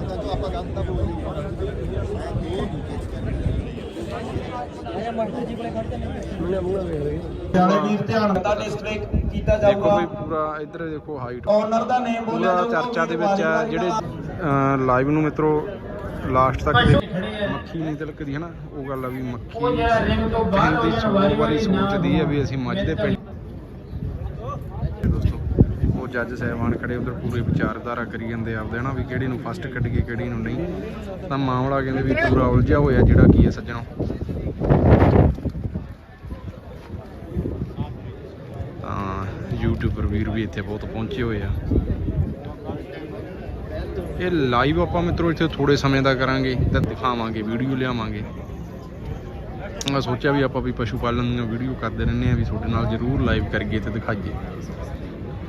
ਤਾਂ ਜੋ ਆਪਾਂ ਗੱਲ ਤਾਂ ਬੋਲ ਨਹੀਂ ਮੈਂ ਦੋ ਪਿਆਰੇ ਵੀਰ ਧਿਆਨ ਦਾ ਡਿਸਪਲੇ ਕੀਤਾ ਜਾਊਗਾ ਵੀ ਪੂਰਾ ਇੱਧਰ ਦੇਖੋ ਹਾਈਟ ਓਨਰ ਦਾ ਨੇਮ ਬੋਲਿਆ ਜਾਊਗਾ ਚਰਚਾ ਦੇ ਵਿੱਚ ਆ ਜਿਹੜੇ ਲਾਈਵ ਨੂੰ ਮਿੱਤਰੋ ਲਾਸਟ ਤੱਕ ਮੱਖੀ ਨਹੀਂ ਤਿਲਕਦੀ ਹੈ ਨਾ ਉਹ ਗੱਲ ਆ ਵੀ ਮੱਖੀ ਕਹਿੰਦੀ ਸੌ ਵਾਰੀ ਸੋਚਦੀ ਆ ਵੀ ਅਸੀਂ ਮੱਝ ਦੇ ਪਿੰਡ ਉਹ ਜੱਜ ਸਾਹਿਬਾਨ ਖੜੇ ਉਧਰ ਪੂਰੇ ਵਿਚਾਰਧਾਰਾ ਕਰੀ ਜਾਂਦੇ ਆਪਦੇ, ਹਨਾ, ਵੀ ਕਿਹੜੀ ਨੂੰ ਫਸਟ ਕੱਢੀਏ, ਕਿਹੜੀ ਨੂੰ ਨਹੀਂ। ਤਾਂ ਮਾਮਲਾ ਕਹਿੰਦੇ ਵੀ ਪੂਰਾ ਉਲਝਿਆ ਹੋਇਆ ਜਿਹੜਾ ਕੀ ਹੈ ਸੱਜਣੋ। ਤਾਂ ਯੂਟਿਊਬਰ ਵੀਰ ਵੀ ਇੱਥੇ ਬਹੁਤ ਪਹੁੰਚੇ ਹੋਏ ਆ। ਇਹ ਲਾਈਵ ਆਪਾਂ ਮਿੱਤਰੋ ਇੱਥੇ ਥੋੜੇ ਸਮੇਂ ਦਾ ਕਰਾਂਗੇ, ਤਾਂ ਦਿਖਾਵਾਂਗੇ ਵੀਡੀਓ ਲਿਆਵਾਂਗੇ। ਮੈਂ ਸੋਚਿਆ ਵੀ ਆਪਾਂ ਵੀ ਪਸ਼ੂ ਪਾਲਣ ਦੀਆਂ ਵੀਡੀਓ ਕਰਦੇ ਰਹਿੰਦੇ ਆ, ਵੀ ਤੁਹਾਡੇ ਨਾਲ ਜ਼ਰੂਰ ਲਾਈਵ ਕਰੀਏ ਤੇ ਦਿਖਾਈਏ।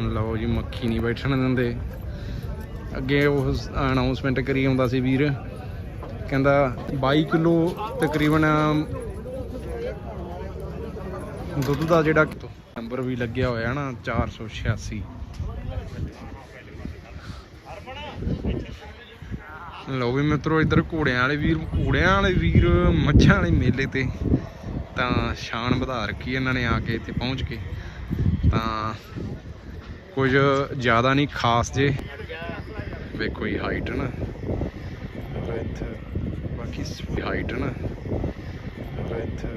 ਲਓ ਜੀ, ਮੱਖੀ ਨਹੀਂ ਬੈਠਣ ਦਿੰਦੇ। ਅੱਗੇ ਉਹ ਅਨਾਉਂਸਮੈਂਟ ਕਰੀ ਆਉਂਦਾ ਸੀ ਵੀਰ। ਕਹਿੰਦਾ 22 ਕਿਲੋ ਤਕਰੀਬਨ ਦੁੱਧ ਦਾ ਜਿਹੜਾ ਨੰਬਰ ਵੀ ਲੱਗਿਆ ਹੋਇਆ ਨਾ 486 ਲਓ ਵੀ ਮਿੱਤਰੋ, ਇੱਧਰ ਘੋੜਿਆਂ ਵਾਲੇ ਵੀਰ, ਘੋੜਿਆਂ ਵਾਲੇ ਵੀਰ, ਮੱਝਾਂ ਵਾਲੇ ਮੇਲੇ ਤੇ ਤਾਂ ਸ਼ਾਨ ਵਧਾ ਰੱਖੀ ਇਹਨਾਂ ਨੇ ਆ ਕੇ ਇੱਥੇ ਪਹੁੰਚ ਕੇ। ਤਾਂ ਕੁਝ ਜ਼ਿਆਦਾ ਨਹੀਂ, ਖਾਸ ਜੇ। ਵੇਖੋ ਇਹ ਹਾਈਟ ਨਾ। ਇੱਥੇ ਬਾਕੀ ਸਫ਼ਾਈ ਹਾਈਟ ਨਾ। ਇੱਥੇ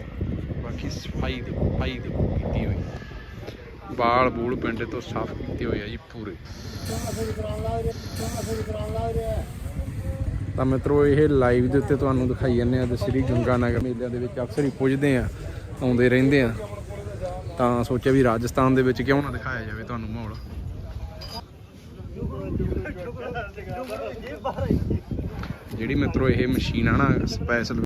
ਬਾਕੀ ਸਫ਼ਾਈ ਦੇ ਸਫ਼ਾਈ ਕੀਤੀ ਹੋਈ। ਬਾਲ ਬੂਲ ਪਿੰਡ ਤੋਂ ਸਾਫ਼ ਕੀਤੇ ਹੋਏ ਆ ਜੀ ਪੂਰੇ। ਤਾਂ ਮਿੱਤਰੋ, ਇਹ ਲਾਈਵ ਦੇ ਉੱਤੇ ਤੁਹਾਨੂੰ ਦਿਖਾਈ ਜਾਂਦੇ ਆ ਤੇ ਸ੍ਰੀ ਗੰਗਾ ਨਗਰ ਮੇਲਿਆਂ ਦੇ ਵਿੱਚ ਅਕਸਰ ਹੀ ਪੁੱਜਦੇ ਆ, ਆਉਂਦੇ ਰਹਿੰਦੇ ਆ। ਤਾਂ ਸੋਚਿਆ ਵੀ ਰਾਜਸਥਾਨ ਦੇ ਵਿੱਚ ਕਿਉਂ ਨਾ ਦਿਖਾਇਆ ਜਾਵੇ ਤੁਹਾਨੂੰ ਮਾਹੌਲ। ਜਿਹੜੀ ਮਿੱਤਰੋ, ਇਹ ਮਸ਼ੀਨ ਆ ਨਾ ਸਪੈਸ਼ਲ